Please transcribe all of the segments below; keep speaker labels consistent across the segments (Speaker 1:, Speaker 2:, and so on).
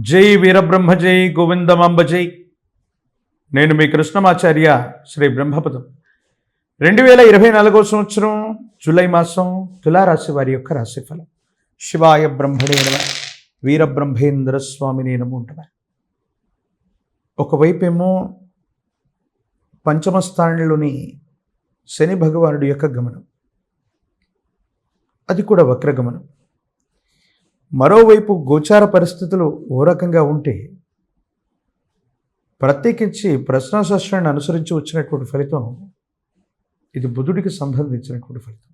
Speaker 1: జై వీరబ్రహ్మ జై గోవిందమంబ జై. నేను మీ కృష్ణమాచార్య శ్రీ బ్రహ్మపదం. రెండు వేల ఇరవై నాలుగో సంవత్సరం జూలై మాసం తులారాశి వారి యొక్క రాశిఫలం. శివాయ బ్రహ్మడే నమ వీరబ్రహ్మేంద్ర స్వామి నమో ఉంటున్నా ఒకవైపేమో పంచమ స్థానంలోని శని భగవానుడి యొక్క గమనం. అది కూడా వక్రగమనం. మరోవైపు గోచార పరిస్థితులు ఓ రకంగా ఉంటే ప్రత్యేకించి ప్రశ్నాశాస్త్రాన్ని అనుసరించి వచ్చినటువంటి ఫలితం ఇది బుధుడికి సంబంధించినటువంటి ఫలితం.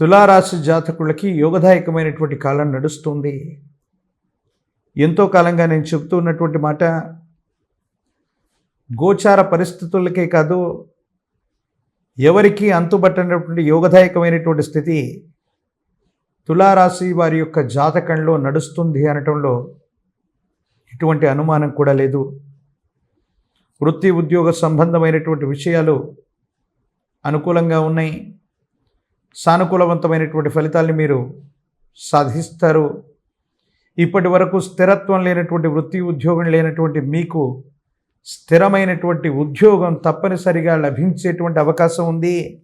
Speaker 1: తులారాశి జాతకులకి యోగదాయకమైనటువంటి కాలం నడుస్తుంది. ఎంతో కాలంగా నేను చెప్తూ ఉన్నటువంటి మాట గోచార పరిస్థితులకే కాదు ఎవరికి అంతుబట్టనటువంటి యోగదాయకమైనటువంటి స్థితి తులారాశి వారి యొక్క జాతకంలో నడుస్తుంది అనటంలో ఎటువంటి అనుమానం కూడా లేదు. వృత్తి ఉద్యోగ సంబంధమైనటువంటి విషయాలు అనుకూలంగా ఉన్నాయి. సానుకూలవంతమైనటువంటి ఫలితాల్ని మీరు సాధిస్తారు. ఇప్పటి వరకు స్థిరత్వం లేనటువంటి వృత్తి ఉద్యోగం లేనటువంటి మీకు స్థిరమైనటువంటి ఉద్యోగం తప్పనిసరిగా లభించేటువంటి అవకాశం ఉంది.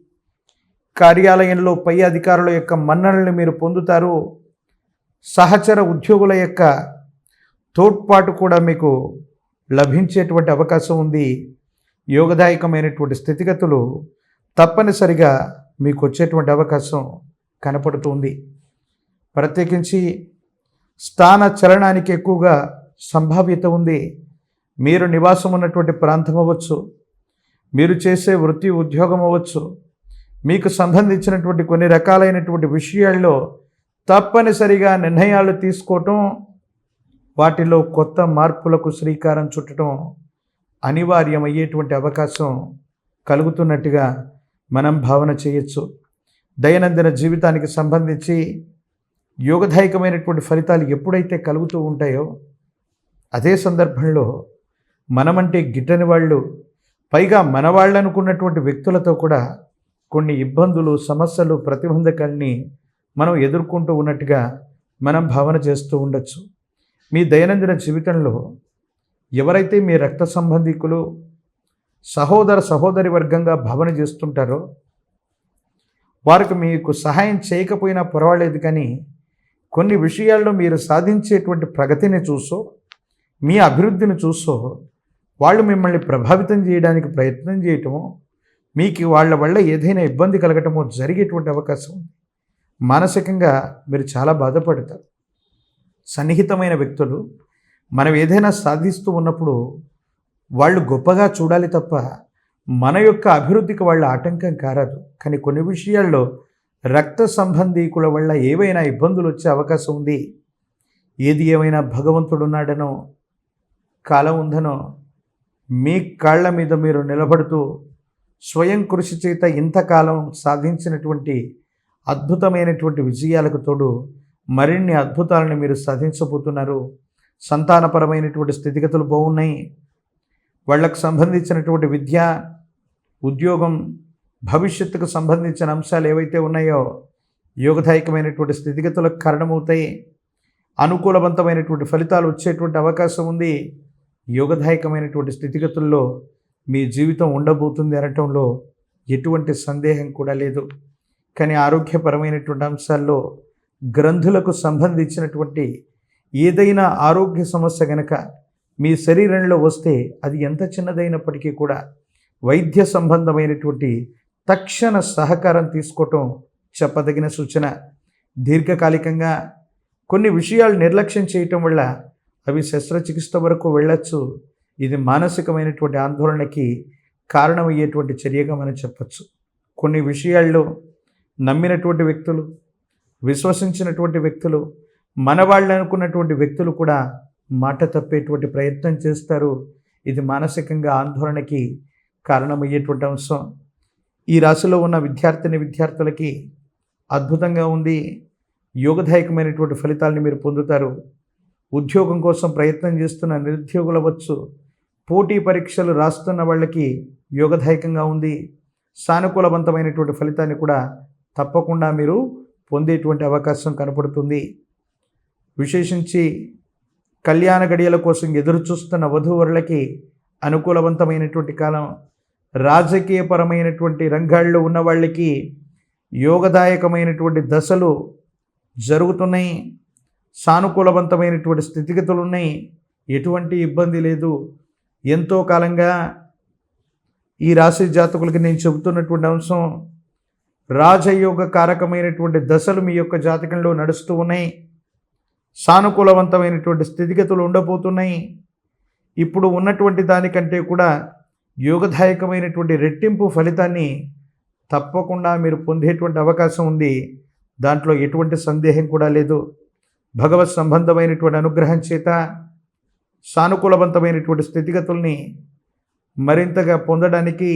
Speaker 1: కార్యాలయంలో పై అధికారుల యొక్క మన్ననల్ని మీరు పొందుతారు. సహచర ఉద్యోగుల యొక్క తోడ్పాటు కూడా మీకు లభించేటువంటి అవకాశం ఉంది. యోగదాయకమైనటువంటి స్థితిగతులు తప్పనిసరిగా మీకు వచ్చేటువంటి అవకాశం కనపడుతుంది. ప్రత్యేకించి స్థాన చలనానికి ఎక్కువగా సంభావ్యత ఉంది. మీరు నివాసం ఉన్నటువంటి ప్రాంతం అవ్వచ్చు. మీరు చేసే వృత్తి ఉద్యోగం అవ్వచ్చు. మీకు సంబంధించినటువంటి కొన్ని రకాలైనటువంటి విషయాల్లో తప్పనిసరిగా నిర్ణయాలు తీసుకోవటం వాటిలో కొత్త మార్పులకు శ్రీకారం చుట్టడం అనివార్యమయ్యేటువంటి అవకాశం కలుగుతున్నట్టుగా మనం భావన చేయొచ్చు. దైనందిన జీవితానికి సంబంధించి యోగదాయకమైనటువంటి ఫలితాలు ఎప్పుడైతే కలుగుతూ ఉంటాయో అదే సందర్భంలో మనమంటే గిట్టని వాళ్ళు పైగా మన అనుకున్నటువంటి వ్యక్తులతో కూడా కొన్ని ఇబ్బందులు సమస్యలు ప్రతిబంధకాల్ని మనం ఎదుర్కొంటూ ఉన్నట్టుగా మనం భావన చేస్తూ ఉండొచ్చు. మీ దైనందిన జీవితంలో ఎవరైతే మీ రక్త సంబంధికులు సహోదర సహోదరి వర్గంగా భావన చేస్తుంటారో వారికి మీకు సహాయం చేయకపోయినా పర్వాలేదు కానీ కొన్ని విషయాల్లో మీరు సాధించేటువంటి ప్రగతిని చూసో మీ అభివృద్ధిని చూసో వాళ్ళు మిమ్మల్ని ప్రభావితం చేయడానికి ప్రయత్నం చేయటమో మీకు వాళ్ళ వల్ల ఏదైనా ఇబ్బంది కలగటమో జరిగేటువంటి అవకాశం ఉంది. మానసికంగా మీరు చాలా బాధపడతారు. సన్నిహితమైన వ్యక్తులు మనం ఏదైనా సాధిస్తూ ఉన్నప్పుడు వాళ్ళు గొప్పగా చూడాలి తప్ప మన యొక్క అభివృద్ధికి వాళ్ళ ఆటంకం కారాదు. కానీ కొన్ని విషయాల్లో రక్త సంబంధీకుల వల్ల ఏవైనా ఇబ్బందులు వచ్చే అవకాశం ఉంది. ఏది ఏమైనా భగవంతుడున్నాడనో కాలం ఉందనో మీ కాళ్ళ మీద మీరు నిలబడుతూ స్వయం కృషి చేత ఇంతకాలం సాధించినటువంటి అద్భుతమైనటువంటి విజయాలకు తోడు మరిన్ని అద్భుతాలను మీరు సాధించబోతున్నారు. సంతానపరమైనటువంటి స్థితిగతులు బాగున్నాయి. వాళ్ళకు సంబంధించినటువంటి విద్య ఉద్యోగం భవిష్యత్తుకు సంబంధించిన అంశాలు ఏవైతే ఉన్నాయో యోగదాయకమైనటువంటి స్థితిగతులకు కారణమవుతాయి. అనుకూలవంతమైనటువంటి ఫలితాలు వచ్చేటువంటి అవకాశం ఉంది. యోగదాయకమైనటువంటి స్థితిగతుల్లో మీ జీవితం ఉండబోతుంది అనటంలో ఎటువంటి సందేహం కూడా లేదు. కానీ ఆరోగ్యపరమైనటువంటి అంశాల్లో గ్రంథులకు సంబంధించినటువంటి ఏదైనా ఆరోగ్య సమస్య గనక మీ శరీరంలో వస్తే అది ఎంత చిన్నదైనప్పటికీ కూడా వైద్య సంబంధమైనటువంటి తక్షణ సహకారం తీసుకోవటం చెప్పదగిన సూచన. దీర్ఘకాలికంగా కొన్ని విషయాలు నిర్లక్ష్యం చేయటం వల్ల అవి శస్త్రచికిత్స వరకు వెళ్ళచ్చు ఇది మానసికమైనటువంటి ఆందోళనకి కారణమయ్యేటువంటి చర్యగా మనం చెప్పచ్చు. కొన్ని విషయాల్లో నమ్మినటువంటి వ్యక్తులు విశ్వసించినటువంటి వ్యక్తులు మన వాళ్ళు అనుకున్నటువంటి వ్యక్తులు కూడా మాట తప్పేటువంటి ప్రయత్నం చేస్తారు. ఇది మానసికంగా ఆందోళనకి కారణమయ్యేటువంటి అంశం. ఈ రాశిలో ఉన్న విద్యార్థిని విద్యార్థులకి అద్భుతంగా ఉంది. యోగదాయకమైనటువంటి ఫలితాలను మీరు పొందుతారు. ఉద్యోగం కోసం ప్రయత్నం చేస్తున్న నిరుద్యోగులు అవ్వచ్చు పోటీ పరీక్షలు రాస్తున్న వాళ్ళకి యోగదాయకంగా ఉంది. సానుకూలవంతమైనటువంటి ఫలితాన్ని కూడా తప్పకుండా మీరు పొందేటువంటి అవకాశం కనపడుతుంది. విశేషించి కళ్యాణ గడియల కోసం ఎదురు చూస్తున్న వధూవరులకి అనుకూలవంతమైనటువంటి కాలం రాజకీయపరమైనటువంటి రంగాల్లో ఉన్న వాళ్ళకి యోగదాయకమైనటువంటి దశలు జరుగుతున్నాయి. సానుకూలవంతమైనటువంటి స్థితిగతులు ఉన్నాయి. ఎటువంటి ఇబ్బంది లేదు. ఎంతో కాలంగా ఈ రాశి జాతకులకి నేను చెబుతున్నటువంటి అంశం రాజయోగ కారకమైనటువంటి దశలు మీ యొక్క జాతకంలో నడుస్తూ ఉన్నాయి. సానుకూలవంతమైనటువంటి స్థితిగతులు ఉండబోతున్నాయి. ఇప్పుడు ఉన్నటువంటి దానికంటే కూడా యోగదాయకమైనటువంటి రెట్టింపు ఫలితాన్ని తప్పకుండా మీరు పొందేటువంటి అవకాశం ఉంది. దాంట్లో ఎటువంటి సందేహం కూడా లేదు. భగవత్ సంబంధమైనటువంటి అనుగ్రహం చేత సానుకూలవంతమైనటువంటి స్థితిగతుల్ని మరింతగా పొందడానికి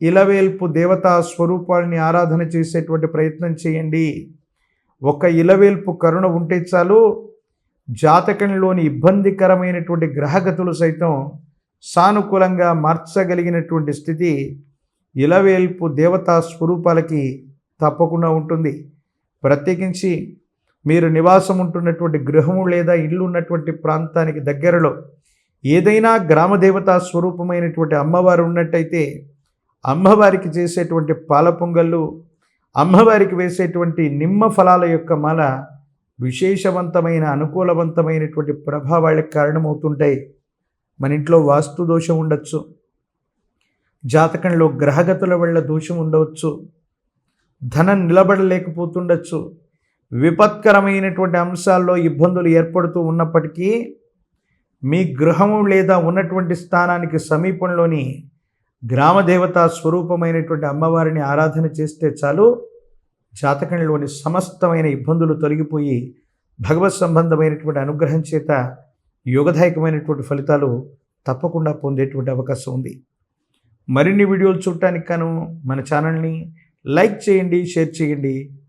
Speaker 1: ఇలవేల్పు దేవతా స్వరూపాలని ఆరాధన చేసేటువంటి ప్రయత్నం చేయండి. ఒక ఇలవేల్పు కరుణ ఉంటే చాలు జాతకంలోని ఇబ్బందికరమైనటువంటి గ్రహగతులు సైతం సానుకూలంగా మార్చగలిగినటువంటి స్థితి ఇలవేల్పు దేవతా స్వరూపాలకి తప్పకుండా ఉంటుంది. ప్రత్యేకించి మీరు నివాసం ఉంటున్నటువంటి గృహము లేదా ఇల్లు ఉన్నటువంటి ప్రాంతానికి దగ్గరలో ఏదైనా గ్రామదేవతా స్వరూపమైనటువంటి అమ్మవారు ఉన్నట్టయితే అమ్మవారికి చేసేటువంటి పాల పొంగళ్ళు అమ్మవారికి వేసేటువంటి నిమ్మ ఫలాల యొక్క మాల విశేషవంతమైన అనుకూలవంతమైనటువంటి ప్రభావాళ్ళకి కారణమవుతుంటాయి. మన ఇంట్లో వాస్తు దోషం ఉండొచ్చు. జాతకంలో గ్రహగతుల వల్ల దోషం ఉండవచ్చు. ధనం నిలబడలేకపోతుండొచ్చు. విపత్కరమైనటువంటి అంశాల్లో ఇబ్బందులు ఏర్పడుతూ ఉన్నప్పటికీ మీ గృహము లేదా ఉన్నటువంటి స్థానానికి సమీపంలోని గ్రామదేవతా స్వరూపమైనటువంటి అమ్మవారిని ఆరాధన చేస్తే చాలు జాతకంలోని సమస్తమైన ఇబ్బందులు తొలగిపోయి భగవత్ సంబంధమైనటువంటి అనుగ్రహం చేత యోగదాయకమైనటువంటి ఫలితాలు తప్పకుండా పొందేటువంటి అవకాశం ఉంది. మరిన్ని వీడియోలు చూడటానికి కాను మన ఛానల్ని లైక్ చేయండి షేర్ చేయండి.